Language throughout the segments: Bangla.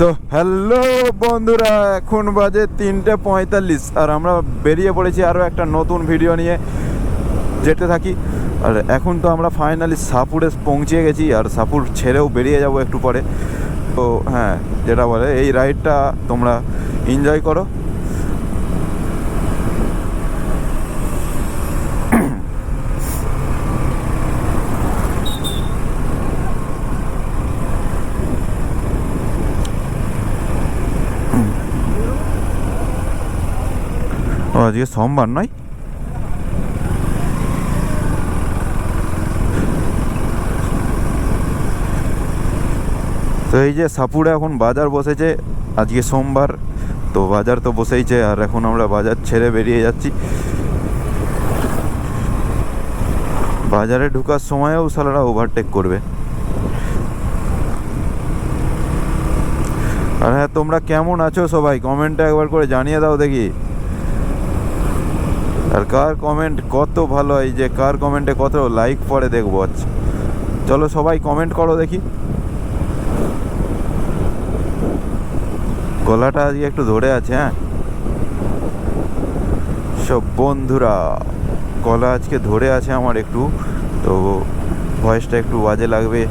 তো হ্যালো বন্ধুরা, এখন বাজে তিনটে পঁয়তাল্লিশ। আর আমরা বেরিয়ে পড়েছি আরও একটা নতুন ভিডিও নিয়ে। যেতে থাকি। আর এখন তো আমরা ফাইনালি সাপুরে পৌঁছে গেছি, আর সাপুর ছেড়েও বেরিয়ে যাব একটু পরে। তো হ্যাঁ যেটা বলে, এই রাইডটা তোমরা এনজয় করো। আজকে সোমবার নয়। তো এই যে সাপুরে এখন বাজার বসেছে, আজকে সোমবার, তো বাজার তো বসেইছে, আর এখন আমরা বাজার ছেড়ে বেরিয়ে যাচ্ছি। বাজারে ঢুকার সময়ও সালারা ওভারটেক করবে। আর হ্যাঁ তোমরা কেমন আছো সবাই? কমেন্টে একবার করে জানিয়ে দাও দেখি। আর কার কমেন্ট কত ভালো, এই যে কার কমেন্টে কত লাইক পরে দেখব আচ্ছা চলো সবাই কমেন্ট করো দেখি। গলাটা আজকে একটু ধরে আছে হ্যাঁ? সব বন্ধুরা, গলা আজকে ধরে আছে আমার একটু, তো ভয়েসটা একটু বাজে লাগবে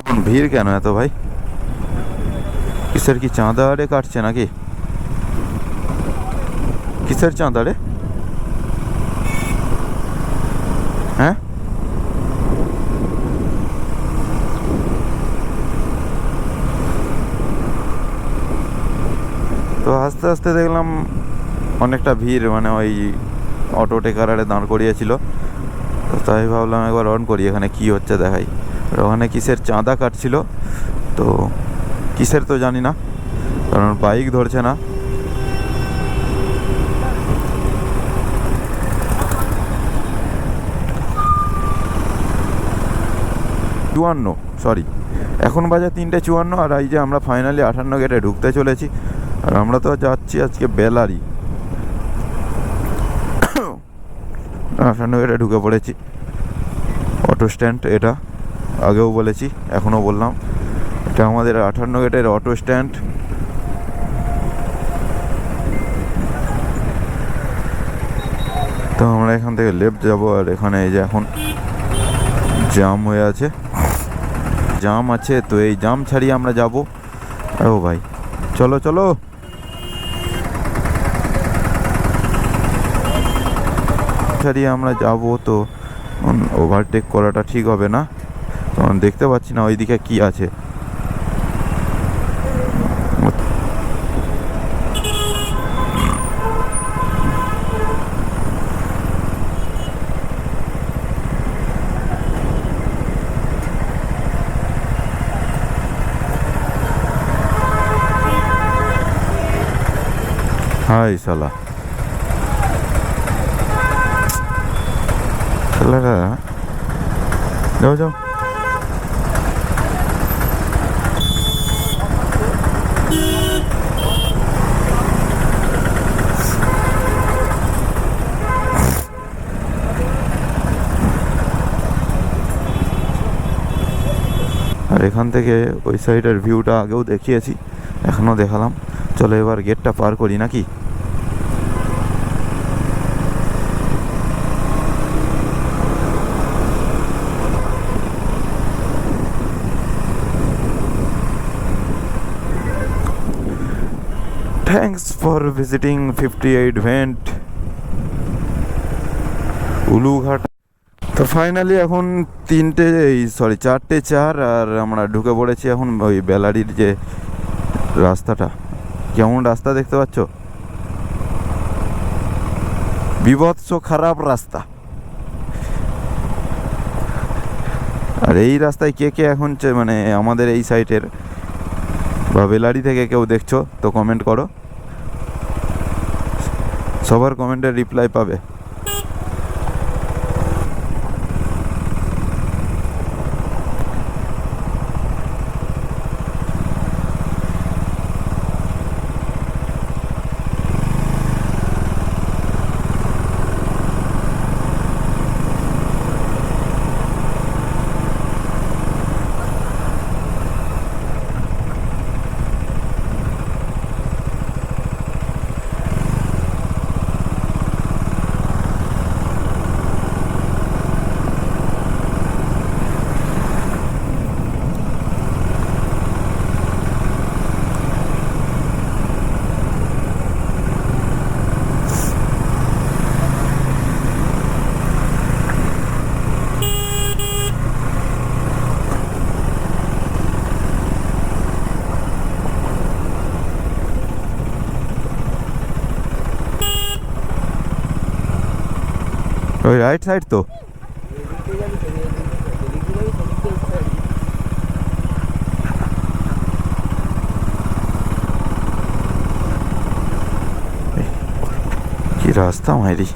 এখন ভিড় কেন এত ভাই? কিসের কি চাঁদা আরে কাটছে নাকি? কিসের চাঁদা রে? হ্যাঁ? তো আস্তে আস্তে দেখলাম অনেকটা ভিড় মানে ওই অটো টেকারারে দাঁড় করিয়েছিল। তো তাই ভাবলাম একবার অন করি, এখানে কি হচ্ছে দেখাই। ওখানে কিসের চাঁদা কাটছিল, তো কিসের তো জানি না, কারণ বাইক ধরছে না। চুয়ান্ন সরি এখন বাজে তিনটে চুয়ান্ন আর এই যে আমরা ফাইনালি আঠান্ন গেটে ঢুকতে চলেছি, আর আমরা তো যাচ্ছি আজকে বেলারি। আঠান্ন গেটে ঢুকে পড়েছি। অটো স্ট্যান্ড এটা। আগেও বলেছি, এখনও বললাম। এটা আমাদের আটান্ন গেটের অটো স্ট্যান্ড। তো আমরা এখান থেকে লেফট যাব আর এখানে এই যে এখন জাম হয়ে আছে। জাম আছে, তো এই জাম ছাড়িয়ে আমরা যাব। ও ভাই, চলো চলো। ছাড়িয়ে আমরা যাব তো ওভারটেক করাটা ঠিক হবে না। দেখতে পাচ্ছি না ওইদিকে কি আছে। হাই সালা। সালারা যাও যাও। আর এখান থেকে ওই সাইডের ভিউটা আগেও দেখিয়েছি এখনও দেখালাম চলো এবার গেটটা পার করি নাকি Thanks for visiting 58 Vent, Ulughat. তো ফাইনালি এখন তিনটে এই সরি চারটে চার আর আমরা ঢুকে পড়েছি এখন ওই বেলারির যে রাস্তাটা। কেমন রাস্তা দেখতে পাচ্ছ? বিভৎস খারাপ রাস্তা। আর এই রাস্তায় কে কে এখন মানে আমাদের এই সাইটের বা বেলারি থেকে কেউ দেখছ, তো কমেন্ট করো। সবার কমেন্টের রিপ্লাই পাবে। ওই রাইট সাইড তো কি রাস্তা মাইরি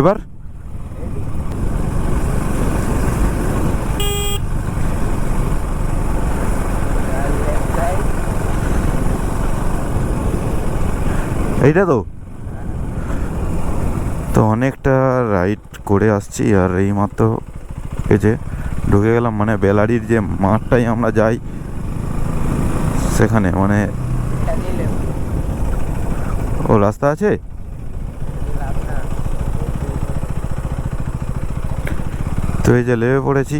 এবার এইটা তো? তো অনেকটা রাইড করে আসছি আর এই মাত্র এই যে ঢুকে গেলাম মানে বেলারির যে মাঠটাই আমরা যাই, সেখানে মানে ও রাস্তা আছে? তো এই যে লেবে পড়েছি,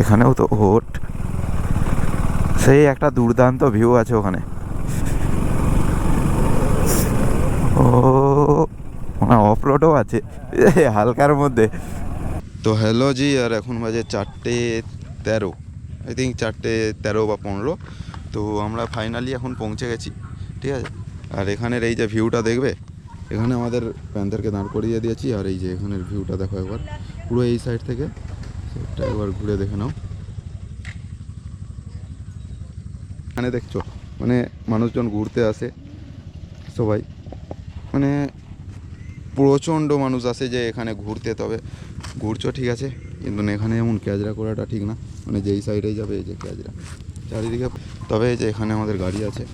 এখানেও তো হোট সেই একটা দুর্দান্ত ভিউ আছে ওখানে। ও মানে অফ রোডও আছে হালকার মধ্যে। তো হ্যালো জি, আর এখন বাজে চারটে তেরো। আই থিঙ্ক চারটে তেরো বা পনেরো। তো আমরা ফাইনালি এখন পৌঁছে গেছি, ঠিক আছে? আর এখানের এই যে ভিউটা দেখবে, এখানে আমাদের প্যান্থারকে দাঁড় করিয়ে দিয়েছি, আর এই যে এখানের ভিউটা দেখো একবার। পুরো এই সাইড থেকে, সেটা একবার ঘুরে দেখে নাও। এখানে দেখছ মানে মানুষজন ঘুরতে আসে, সবাই। মানে প্রচণ্ড মানুষ আসে যে এখানে ঘুরতে, তবে ঘুরছো ঠিক আছে, কিন্তু এখানে এমন ক্যাজরা করাটা ঠিক না। মানে যেই সাইডেই যাবে এই যে ক্যাজরা, চারিদিকে, তবে এই যে এখানে আমাদের গাড়ি আছে।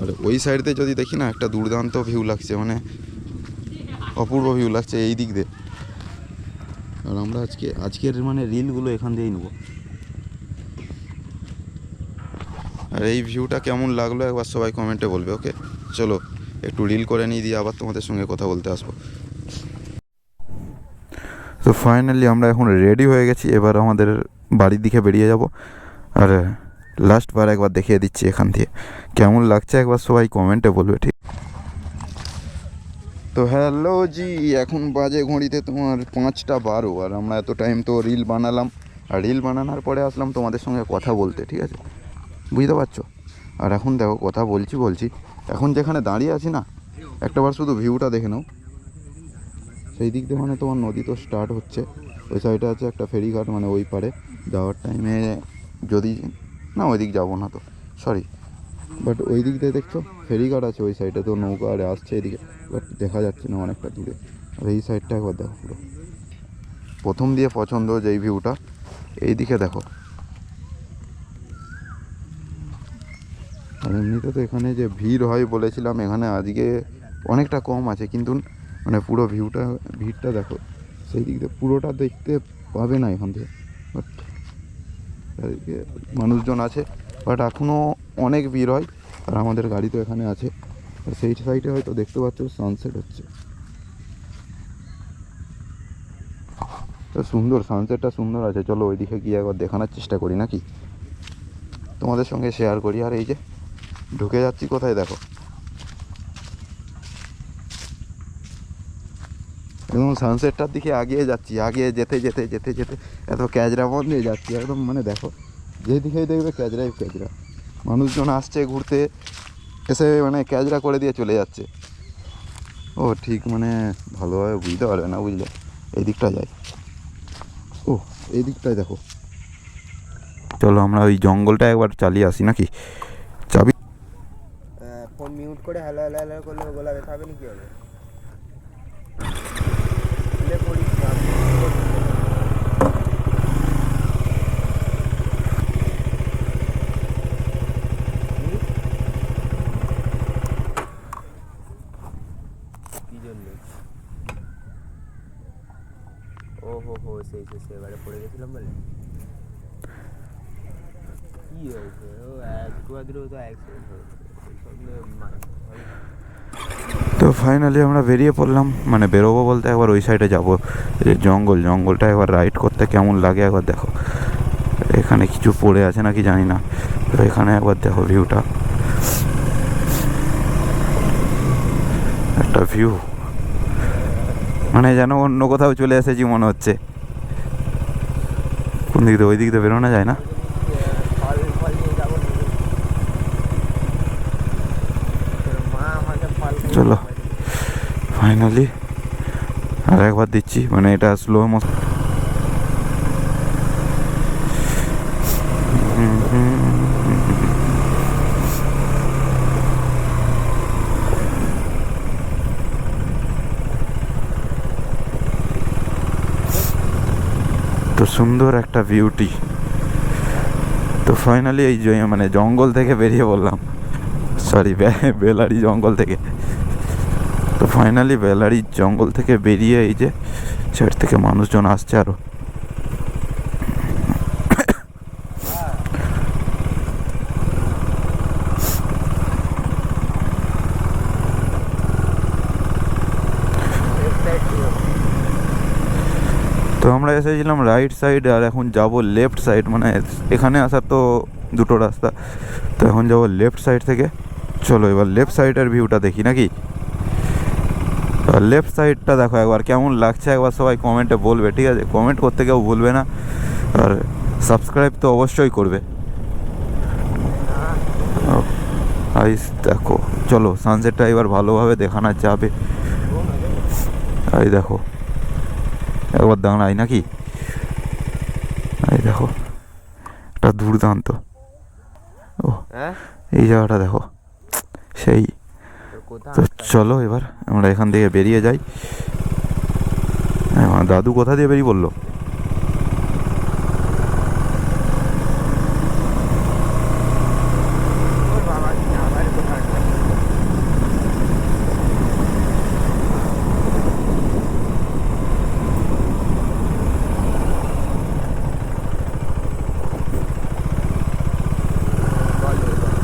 আর ওই সাইডতে যদি দেখি না, একটা দুর্দান্ত ভিউ লাগছে মানে অপূর্ব ভিউ লাগছে এই দিক দিয়ে। আর আমরা আজকে, আজকের মানে রিলগুলো এখান দিয়েই নেব। আর এই ভিউটা কেমন লাগল একবার সবাই কমেন্টে বলবে ওকে চলো। একটু রিল করে নিয়ে দিয়ে আবার তোমাদের সঙ্গে কথা বলতে আসব। তো ফাইনালি আমরা এখন রেডি হয়ে গেছি এবার আমাদের বাড়ির দিকে বেরিয়ে যাব। আর লাস্ট বার একবার দেখিয়ে দিচ্ছি এখান থেকে কেমন লাগছে একবার সবাই কমেন্টে বলবে ঠিক? তো হ্যালো জি এখন বাজে ঘড়িতে তোমার পাঁচটা বারো আর আমরা এত টাইম তো রিল বানালাম। আর রিল বানানোর পরে আসলাম তোমাদের সঙ্গে কথা বলতে ঠিক আছে? বুঝতে পারছ? আর এখন দেখো কথা বলছি বলছি। এখন যেখানে দাঁড়িয়ে আছি না একটাবার শুধু ভিউটা দেখে নাও। সেই দিক দিয়ে মানে তোমার নদী তো স্টার্ট হচ্ছে। ওই সাইডে আছে একটা ফেরিঘাট মানে ওই পারে যাওয়ার টাইমে যদি, না ওই দিক যাব না তো সরি বাট ওই দিক দিয়ে দেখছ, ফেরিঘাট আছে ওই সাইডে তো নৌকা আরে আসছে এদিকে বাট দেখা যাচ্ছে না অনেকটা দূরে। আর এই সাইডটা একবার দেখো পুরো। প্রথম দিয়ে পছন্দ যেই ভিউটা এই দিকে দেখো। আর এমনিতে তো এখানে যে ভিড় হয় বলেছিলাম, এখানে আজকে অনেকটা কম আছে, কিন্তু মানে পুরো ভিউটা, ভিড়টা দেখো, সেই দিক দিয়ে পুরোটা দেখতে পাবে না এখান থেকে। বাট চারিদিকে মানুষজন আছে বাট এখনও অনেক ভিড় হয়, আর আমাদের গাড়ি তো এখানে আছে। আর সেই সাইডে হয়তো দেখতে পাচ্ছ সানসেট হচ্ছে। তো সুন্দর সানসেটটা সুন্দর আছে। চলো ওইদিকে গিয়ে একবার দেখানোর চেষ্টা করি নাকি? তোমাদের সঙ্গে শেয়ার করি, আর এই যে ঢুকে যাচ্ছি কোথায় দেখো? একদম সানসেটটার দিকে আগিয়ে যাচ্ছি, আগিয়ে যেতে যেতে যেতে যেতে এত ক্যাজরা বন দিয়ে যাচ্ছি, একদম মানে দেখো যেদিকেই দেখবে ক্যাজরাই ক্যাজরা। মানুষজন আসছে ঘুরতে, এসে মানে ক্যাজরা করে দিয়ে চলে যাচ্ছে। ও ঠিক মানে ভালোভাবে বুঝতে পারবে না, বুঝলে? এই দিকটা যাই। ও, এই দিকটায় দেখো। চলো আমরা ওই জঙ্গলটা একবার চালিয়ে আসি নাকি চাবি ফোন মিউট করে হ্যালো হ্যালো হ্যালো করলে গলা ব্যথা হবে না কি হবে খুলে পড়িস না, mute করতে হবে। হুম? কি জন্য। ও হো হো সেই সেবারে পড়ে গেছিলাম বলে? কি হয়েছে ও একটু আধটু তো তো ফাইনালি আমরা বেরিয়ে পড়লাম মানে বেরোবো বলতে একবার ওই সাইডে যাব। জঙ্গল, জঙ্গলটা একবার রাইড করতে কেমন লাগে একবার দেখো। এখানে কিছু পড়ে আছে নাকি জানি না, তো এখানে একবার দেখো ভিউটা একটা ভিউ মানে যেন অন্য কোথাও চলে এসেছি মনে হচ্ছে। কোন দিক ওই দিক দিয়ে বেরোনো যায় না? চলো। ফাইনালি আর একবার দিচ্ছি। মানে এটা স্লো মোশন তো সুন্দর একটা বিউটি তো ফাইনালি এই মানে জঙ্গল থেকে বেরিয়ে বললাম সরি বেলারি জঙ্গল থেকে। তো ফাইনালি বেলারি জঙ্গল থেকে বেরিয়ে এই যে চার থেকে মানুষজন আসছে আরও Left side ছিল। তো আমরা এসেছিলাম রাইট সাইড আর এখন যাব লেফট সাইড মানে এখানে আসার তো দুটো রাস্তা। তো এখন যাব লেফট সাইড থেকে। চলো এবার লেফট সাইডের ভিউটা দেখি নাকি? লেফট সাইডটা দেখো একবার, কেমন লাগছে একবার সবাই কমেন্টে বলবে, ঠিক আছে? কমেন্ট করতে কেউ বলবে না। আর সাবস্ক্রাইব তো অবশ্যই করবে। আইস দেখো, চলো সানসেটটা এবার ভালোভাবে দেখানো যাবে। এই দেখো। একবার দাঁড়াই নাকি এই দেখো একটা দুর্দান্ত। ও হ্যাঁ? এই জায়গাটা দেখো সেই। তো চলো এবার আমরা এখান থেকে বেরিয়ে যাই। হ্যাঁ, আমার দাদু কোথা দিয়ে বেরিয়ে বলল ওর বাবা কি আবার কোথা একটা? বল এবার।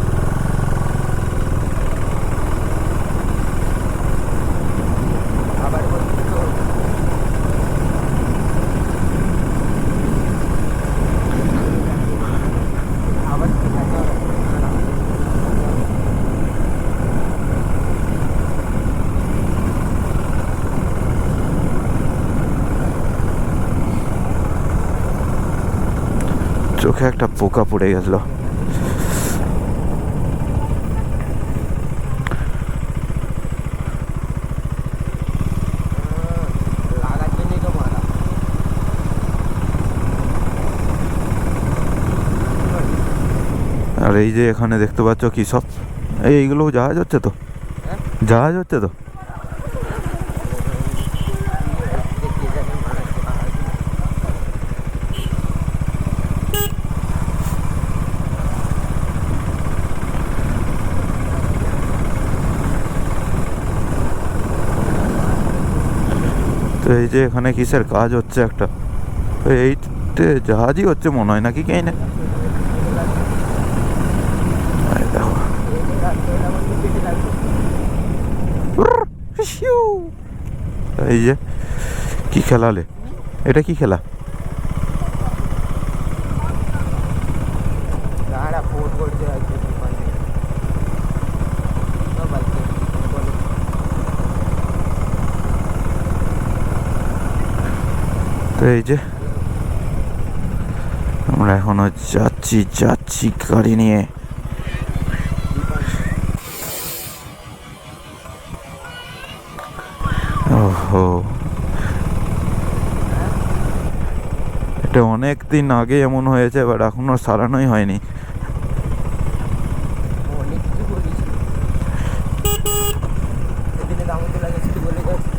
আবার বলছিস তো? আবার কি দেখা হবে? চোখে একটা পোকা পড়ে গেল। আর এই যে এখানে দেখতে পাচ্ছ কি সব? এই এইগুলো জাহাজ হচ্ছে তো? হ্যাঁ? জাহাজ হচ্ছে তো? তো এই যে এখানে কিসের কাজ হচ্ছে একটা? এইটে জাহাজই হচ্ছে মনে হয় নাকি কে না এই দেখো। এই যে, কি খেলালে? এটা কি খেলা দাঁড়া ফোন করছে আজকে দোকানে সব আজকে বলো। তো এই যে, আমরা এখনও যাচ্ছি যাচ্ছি গাড়ি নিয়ে। ওহো। এটা অনেক দিন আগে এমন হয়েছে বাট এখনও সারানোই হয়নি অনেক কিছু বলিস সেদিনে দামোদর লাগেছিল বলে যাচ্ছি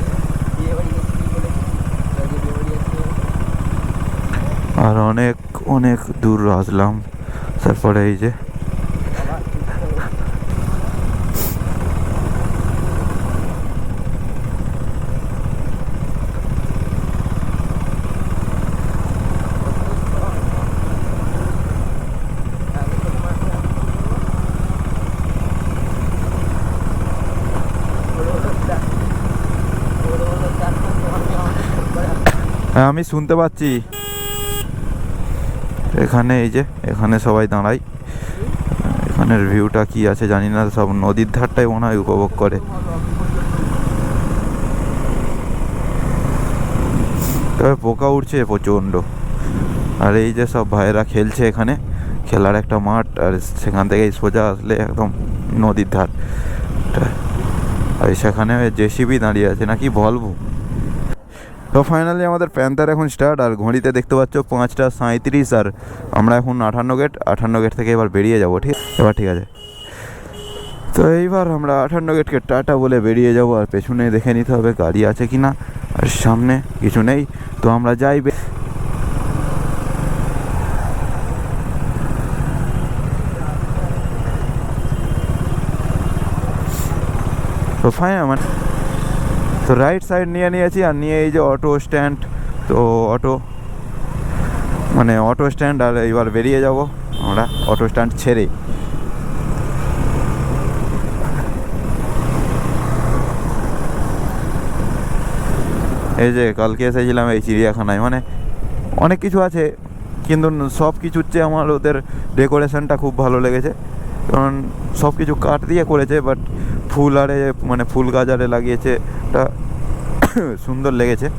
বিয়ে বাড়ি গেছিলি বলেছিলি আজকে বিয়ে বাড়ি আছে আর অনেক দূর আসলাম। তারপরে এই যে। হ্যাঁ আমি শুনতে পাচ্ছি। এখানে, এই যে, এখানে সবাই দাঁড়াই। এখানের ভিউটা কি আছে জানি না, সব নদীর ধারটাই মনে হয় উপভোগ করে। তবে পোকা উঠছে প্রচণ্ড। আর এই যে সব ভাইয়েরা খেলছে এখানে, খেলার একটা মাঠ, আর সেখান থেকেই সোজা আসলে একদম নদীর ধার আর সেখানে জেসিবি দাঁড়িয়ে আছে, নাকি ভলভো তো ফাইনালি আমাদের প্যান্থার এখন স্টার্ট আর ঘড়িতে দেখতে পাচ্ছ পাঁচটা সাঁত্রিশ আর আমরা এখন আঠান্ন গেট আঠান্ন গেট থেকে এবার বেরিয়ে যাব, ঠিক এবার ঠিক আছে। তো এইবার আমরা আঠান্ন গেটকে টাটা বলে বেরিয়ে যাব, আর পেছনে দেখে নিতে হবে গাড়ি আছে কি না, আর সামনে কিছু নেই, তো আমরা যাই তো ফাইন মানে তো রাইট সাইড নিয়ে নিয়েছি আর নিয়ে এই যে অটো স্ট্যান্ড তো অটো মানে অটো স্ট্যান্ড আর এবার বেরিয়ে যাব আমরা অটো স্ট্যান্ড ছেড়ে। এই যে কালকে এসেছিলাম এই চিড়িয়াখানায় মানে অনেক কিছু আছে, কিন্তু সব কিছুর চেয়ে আমার ওদের ডেকোরেশনটা খুব ভালো লেগেছে। কারণ সব কিছু কাঠ দিয়ে করেছে বাট ফুল আরে মানে ফুল গাছ আরে লাগিয়েছে এটা সুন্দর লেগেছে।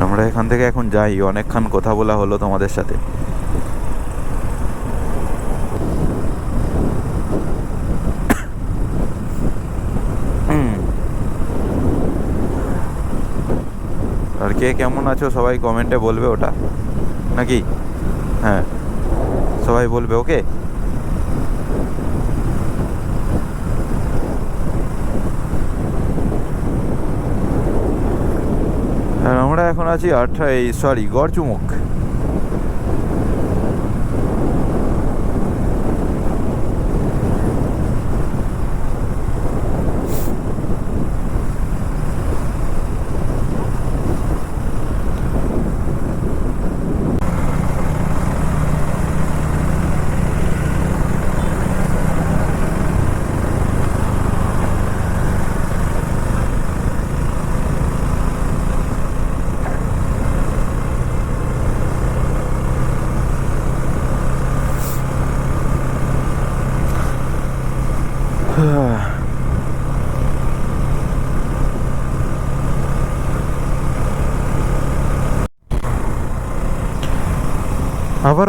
আমরা এখান থেকে এখন যাই, অনেকক্ষণ কথা বলা হলো তোমাদের সাথে। আর কে কেমন আছো সবাই কমেন্টে বলবে ওটা। নাকি? হ্যাঁ। সবাই বলবে ওকে আর আমরা এখন আছি আঠাই সরি গড়চুমুক।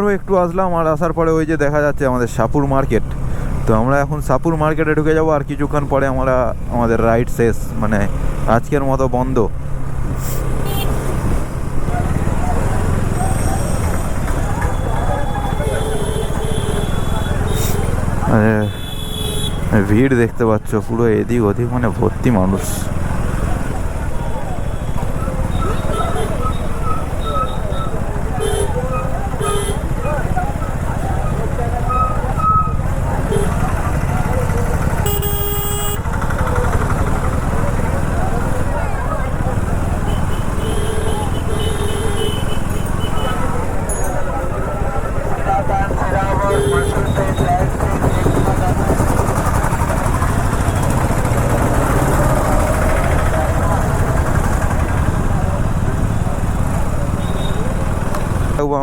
আবারও একটু আসলাম আর আসার পরে ওই যে দেখা যাচ্ছে আমাদের সাপুর মার্কেট। তো আমরা এখন সাপুর মার্কেটে ঢুকে যাব আর কিছুক্ষণ পরে আমরা আমাদের রাইড শেষ মানে আজকের মতো বন্ধ। ভিড় দেখতে পাচ্ছ, পুরো এদিক ওদিক মানে ভর্তি মানুষ।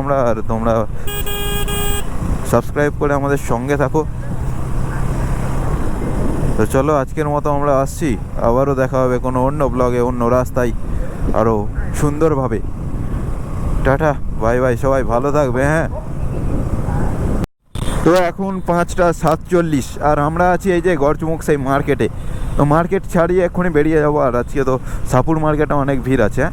আমরা আর তোমরা সাবস্ক্রাইব করে আমাদের সঙ্গে থাকো। তো চলো আজকের মতো আমরা আসছি। আবারও দেখা হবে কোনো অন্য ব্লগে অন্য রাস্তায় আরও সুন্দরভাবে। টাটা বাই বাই সবাই ভালো থাকবে হ্যাঁ? তো এখন পাঁচটা সাতচল্লিশ, আর আমরা আছি এই যে গড়চুমুক সেই মার্কেটে তো মার্কেট ছাড়িয়ে এক্ষুনি বেরিয়ে যাব, আর আজকে তো সাপুর মার্কেটে অনেক ভিড় আছে হ্যাঁ?